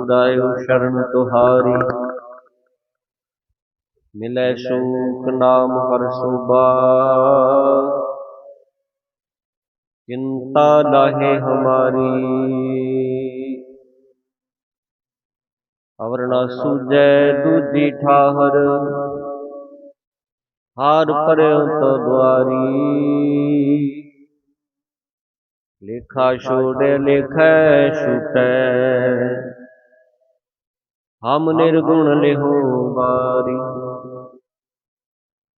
ਖੁਦਾਇਓ ਸ਼ਰਨ ਤੁਹਾਰੀ। ਮਿਲੈ ਸੂਖ ਨਾਮ ਹਰ ਸੁਬਾ। ਚਿੰਤਾ ਲਾਹੇ ਹਮਾਰੀ। ਅਵਰ ਨਾ ਸੂਜੈ ਦੂਜੀ ਠਾਹਰ। ਹਾਰ ਪਰਿਉ ਤੋ ਦੁਆਰੀ। ਲੇਖਾ ਛੋੜੇ ਲੇਖੈ, ਛੂਟੈ। ਹਮ ਨਿਰਗੁਣ ਲਿਹੋ ਬਾਰੀ।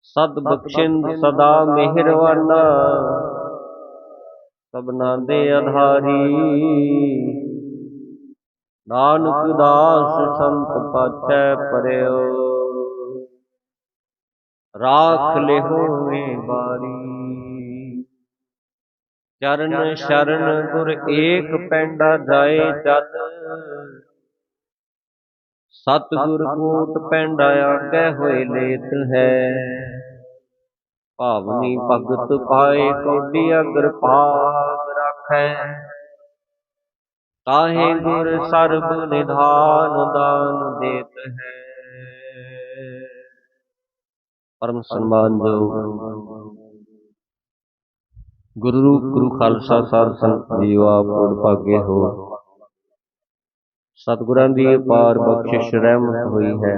ਸਦ ਬਖਸ਼ਿੰਦ ਸਦਾ ਮਿਹਰਵਾਨਾ ਸਭਨਾ ਦੇ ਆਧਾਰੀ। ਨਾਨਕ ਦਾਸ ਸੰਤ ਪਾਛੈ ਪਰਿਓ। ਰਾਖ ਲਿਹੋਵੇਂ ਬਾਰੀ। ਚਰਨ ਸ਼ਰਨ ਗੁਰ ਏਕ ਪੈਂਡਾ ਜਾਏ ਜਦ ਸਤਿਗੁਰ ਕੋਟ ਪੈਂਡਾ ਆਗੇ ਹੋਏ ਲੇਤ ਹੈ। ਭਾਵਨੀ ਭਗਤ ਪਾਏ ਕੌਡੀ ਅਗਰ ਪਾਗ ਰਾਖੈ। ਤਾਹੇ ਗੁਰ ਸਰਬ ਨਿਧਾਨ ਦਾਨ ਦੇਤ ਹੈ। ਪਰਮ ਸਨਮਾਨਯੋਗ ਗੁਰੂ ਗੁਰੂ ਖਾਲਸਾ ਸਾਧ ਸੰਗਤ ਜੀਓ ਆਪ ਭਾਗੇ ਹੋ। ਸਤਿਗੁਰਾਂ ਦੀ ਅਪਾਰ ਬਖਸ਼ਿਸ਼ ਰਹਿਮਤ ਹੋਈ ਹੈ।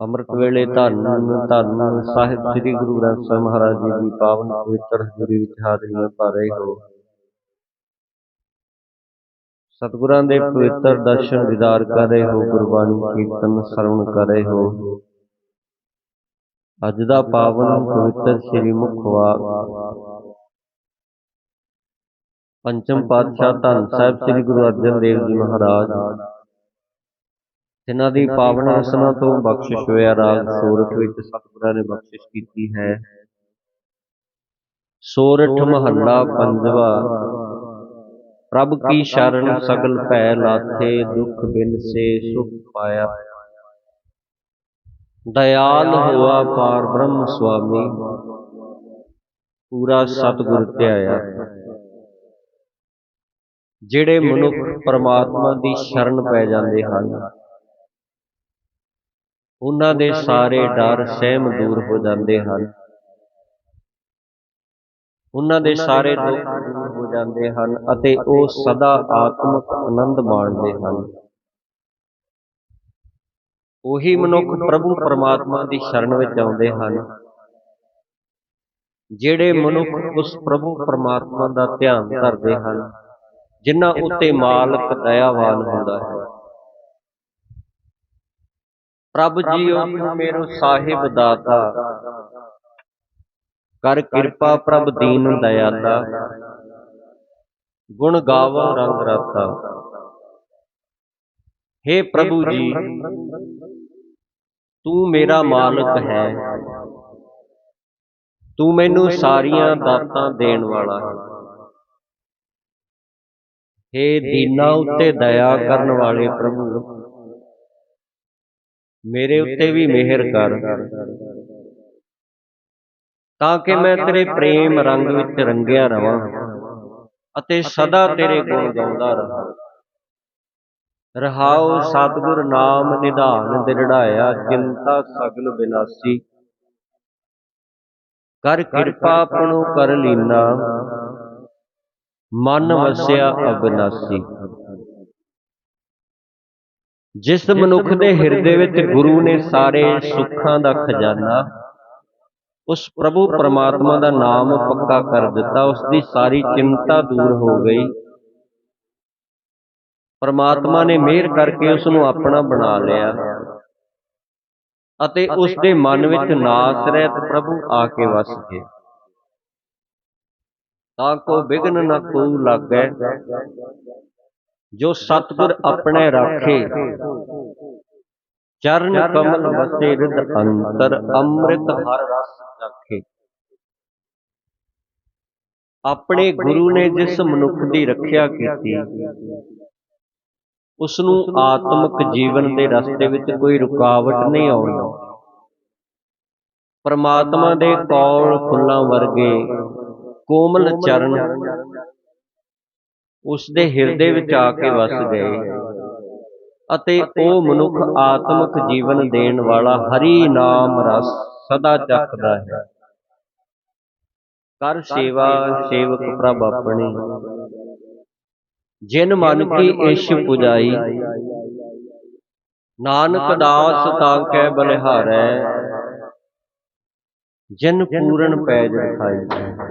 ਅੰਮ੍ਰਿਤ ਵੇਲੇ ਧੰਨ ਧੰਨ ਸਾਹਿਬ ਸ੍ਰੀ ਗੁਰੂ ਗ੍ਰੰਥ ਸਾਹਿਬ ਮਹਾਰਾਜ ਜੀ ਦੀ ਪਾਵਨ ਪਵਿੱਤਰ ਹਜ਼ੂਰੀ ਵਿੱਚ ਹਾਜ਼ਰੀਆਂ ਭਰ ਰਹੇ ਹੋ। ਸਤਿਗੁਰਾਂ ਦੇ ਪਵਿੱਤਰ ਦਰਸ਼ਨ ਦੀਦਾਰ ਕਰ ਰਹੇ ਹੋ ਗੁਰਬਾਣੀ ਕੀਰਤਨ ਸਰਵਣ ਕਰ ਰਹੇ ਹੋ। ਅੱਜ ਦਾ ਪਾਵਨ ਪਵਿੱਤਰ ਸ੍ਰੀ ਮੁਖਵਾਕ ਪੰਚਮ ਪਾਤਸ਼ਾਹ ਧੰਨ ਸਾਹਿਬ ਸ੍ਰੀ ਗੁਰੂ ਅਰਜਨ ਦੇਵ ਜੀ ਮਹਾਰਾਜ। ਜਿਨ੍ਹਾਂ ਦੀ ਪਾਵਨ ਰਸਨਾ ਤੋਂ ਬਖਸ਼ਿਸ਼ ਹੋਇਆ ਰਾਗ ਸੂਰਠ ਵਿੱਚ ਸਤਿਗੁਰਾਂ ਨੇ ਬਖਸ਼ਿਸ਼ ਕੀਤੀ ਹੈ। ਸੂਰਠ ਮਹੱਲਾ ਪੰਜਵਾ। ਪ੍ਰਭ ਕੀ ਸ਼ਰਨ ਸਗਲ ਭੈ ਲਾਥੇ ਦੁਖ ਬਿਨ ਸੇ ਸੁਖ ਪਾਇਆ ਦਇਆਲ ਹੋਆ ਪਾਰ ਬ੍ਰਹਮ ਸੁਆਮੀ। ਪੂਰਾ ਸਤਿਗੁਰ ਧਿਆਇਆ। ਜਿਹੜੇ ਮਨੁੱਖ ਪਰਮਾਤਮਾ ਦੀ ਸ਼ਰਨ ਪੈ ਜਾਂਦੇ ਹਨ। ਉਹਨਾਂ ਦੇ ਸਾਰੇ ਡਰ ਸਹਿਮ ਦੂਰ ਹੋ ਜਾਂਦੇ ਹਨ। ਉਹਨਾਂ ਦੇ ਸਾਰੇ ਦੁੱਖ ਦੂਰ ਹੋ ਜਾਂਦੇ ਹਨ ਅਤੇ ਉਹ ਸਦਾ ਆਤਮਿਕ ਆਨੰਦ ਮਾਣਦੇ ਹਨ। ਉਹੀ ਮਨੁੱਖ ਪ੍ਰਭੂ ਪਰਮਾਤਮਾ ਦੀ ਸ਼ਰਨ ਵਿੱਚ ਆਉਂਦੇ ਹਨ। ਜਿਹੜੇ ਮਨੁੱਖ ਉਸ ਪ੍ਰਭੂ ਪਰਮਾਤਮਾ ਦਾ ਧਿਆਨ ਧਰਦੇ ਹਨ। ਜਿਨ੍ਹਾਂ ਉੱਤੇ ਮਾਲਕ ਦਇਆਵਾਨ ਹੁੰਦਾ ਹੈ। ਪ੍ਰਭ ਜੀਓ ਮੇਰੋ ਸਾਹਿਬ ਦਾਤਾ। ਕਰ ਕਿਰਪਾ ਪ੍ਰਭ ਦੀਨ ਦਇਆਲਾ ਗੁਣ ਗਾਵੋ ਰੰਗ ਰਾਤਾ। हे ਪ੍ਰਭੂ ਜੀ ਤੂੰ ਮੇਰਾ ਮਾਲਕ ਹੈ। ਤੂੰ ਮੈਨੂੰ ਸਾਰੀਆਂ ਦਾਤਾਂ ਦੇਣ ਵਾਲਾ ਹੈ। हे ਦੀਨਾ ਉੱਤੇ ਦਇਆ ਕਰਨ ਵਾਲੇ ਪ੍ਰਭੂ। ਮੇਰੇ ਉੱਤੇ ਵੀ ਮਿਹਰ ਕਰ। ਤਾਂ ਕਿ ਮੈਂ ਤੇਰੇ ਪ੍ਰੇਮ ਰੰਗ ਵਿੱਚ ਰੰਗਿਆ ਰਵਾਂ ਅਤੇ ਸਦਾ ਤੇਰੇ ਗੁਣ ਗਾਉਂਦਾ ਰਹਾਂ ਰਹਾਉ ਸਤਿਗੁਰ ਨਾਮ ਨਿਧਾਨ ਦਿੜਾਇਆ ਚਿੰਤਾ ਸਗਲ ਬਿਨਾਸੀ। ਕਰ ਕਿਰਪਾ ਆਪਣੋ ਕਰ ਲੀਨਾ। ਮਨ ਵਸਿਆ ਅਬਨਾਸੀ। ਜਿਸ ਮਨੁੱਖ ਦੇ ਹਿਰਦੇ ਵਿੱਚ ਗੁਰੂ ਨੇ ਸਾਰੇ ਸੁੱਖਾਂ ਦਾ ਖਜ਼ਾਨਾ ਉਸ ਪ੍ਰਭੂ ਪਰਮਾਤਮਾ ਦਾ ਨਾਮ ਪੱਕਾ ਕਰ ਦਿੱਤਾ ਉਸ ਦੀ ਸਾਰੀ ਚਿੰਤਾ ਦੂਰ ਹੋ ਗਈ। ਪਰਮਾਤਮਾ ਨੇ ਮਿਹਰ ਕਰਕੇ ਉਸ ਨੂੰ ਆਪਣਾ ਬਣਾ ਲਿਆ। ਅਤੇ ਉਸ ਦੇ ਮਨ ਵਿੱਚ ਨਾਸ ਰਹਿਤ ਪ੍ਰਭੂ ਆ ਕੇ ਵਸ ਗਏ ਤਾਂ ਕੋ ਬਿਗਨ ਨ ਕੋ ਲਾਗੈ। ਜੋ ਸਤਿਗੁਰ ਆਪਣੇ ਰਾਖੇ। ਚਰਨ ਕਮਲ ਵਸੇ ਰਿਦ ਅੰਤਰ ਅੰਮ੍ਰਿਤ ਹਰ ਰਸ ਚਾਖੇ ਆਪਣੇ ਗੁਰੂ ਨੇ ਜਿਸ ਮਨੁੱਖ ਦੀ ਰੱਖਿਆ ਕੀਤੀ ਉਸ ਨੂੰ ਆਤਮਿਕ ਜੀਵਨ ਦੇ ਰਸਤੇ ਵਿੱਚ ਕੋਈ ਰੁਕਾਵਟ ਨਹੀਂ ਆਉਣੀ। ਪਰਮਾਤਮਾ ਦੇ ਕੌਲ ਫੁੱਲਾਂ ਵਰਗੇ ਕੋਮਲ ਚਰਨ ਉਸ ਦੇ ਹਿਰਦੇ ਵਿੱਚ ਆ ਕੇ ਵਸ ਗਏ। ਅਤੇ ਉਹ ਮਨੁੱਖ ਆਤਮਿਕ ਜੀਵਨ ਦੇਣ ਵਾਲਾ ਹਰੀ ਨਾਮ ਰਸ ਸਦਾ ਚੱਖਦਾ ਹੈ। ਕਰ ਸੇਵਾ ਸੇਵਕ ਪ੍ਰਭ ਆਪਣੀ। ਜਿਨ ਮਨ ਕੀ ਇਸ਼ ਪੁਜਾਈ ਨਾਨਕ ਦਾਸ ਤਾਂ ਕੈ ਬਲਿਹਾਰੈ। ਜਿਨ ਪੂਰਨ ਪੈਜ ਰਖਾਈ।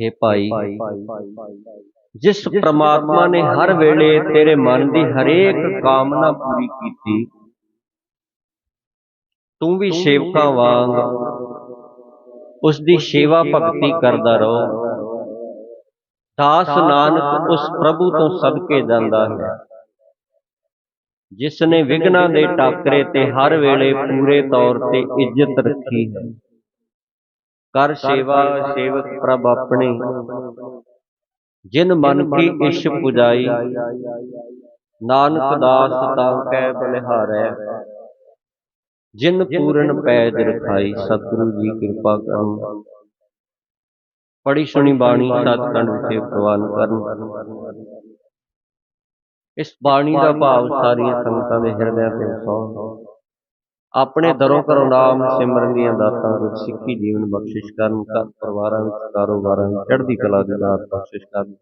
हे ਭਾਈ ਜਿਸ ਪ੍ਰਮਾਤਮਾ ਨੇ ਹਰ ਵੇਲੇ ਤੇਰੇ ਮਨ ਦੀ ਹਰੇਕ ਕਾਮਨਾ ਪੂਰੀ ਕੀਤੀ। ਤੂੰ ਵੀ ਸੇਵਕਾਂ ਵਾਂਗ ਉਸ ਦੀ ਸੇਵਾ ਭਗਤੀ ਕਰਦਾ ਰਹੋ। ਦਾਸ ਨਾਨਕ ਉਸ ਪ੍ਰਭੂ ਤੋਂ ਸਦਕੇ ਜਾਂਦਾ ਹੈ। ਜਿਸ ਨੇ ਵਿਗਨਾ ਦੇ ਟਾਕਰੇ ਤੇ ਹਰ ਵੇਲੇ ਪੂਰੇ ਤੌਰ ਤੇ ਇੱਜ਼ਤ ਰੱਖੀ ਹੈ। ਕਰ ਸੇਵਾ ਸੇਵਕ ਪ੍ਰਭ ਆਪਣੇ। ਜਿਨ ਮਨ ਕੀ ਇਸ਼ ਪੁਜਾਈ ਨਾਨਕ ਦਾਸ ਤਾਂ ਕੈ ਬਲਿਹਾਰੈ ਜਿਨ ਪੂਰਨ ਪੈਜ ਰਖਾਈ ਸਤਿਗੁਰੂ ਜੀ ਕਿਰਪਾ ਕਰਨ ਪੜੀ ਸੁਣੀ ਬਾਣੀ ਸਤਿਕੰਡ ਵਿਖੇ ਪ੍ਰਵਾਨ ਕਰਨ। ਇਸ ਬਾਣੀ ਦਾ ਭਾਵ ਸਾਰੀਆਂ ਸੰਗਤਾਂ ਦੇ ਹਿਰਦਿਆਂ ਤੇ ਵਸਾਉਣ ਆਪਣੇ ਦਰੋਂ ਕਰੋ ਨਾਮ ਸਿਮਰਨ ਦੀਆਂ ਦਾਤਾਂ ਵਿੱਚ ਸਿੱਖੀ ਜੀਵਨ ਬਖਸ਼ਿਸ਼ ਕਰਨ ਘਰ ਪਰਿਵਾਰਾਂ ਵਿੱਚ ਕਾਰੋਬਾਰਾਂ ਵਿੱਚ ਚੜ੍ਹਦੀ ਕਲਾ ਦੇ ਦਾਤ ਬਖਸ਼ਿਸ਼ ਕਰਨ।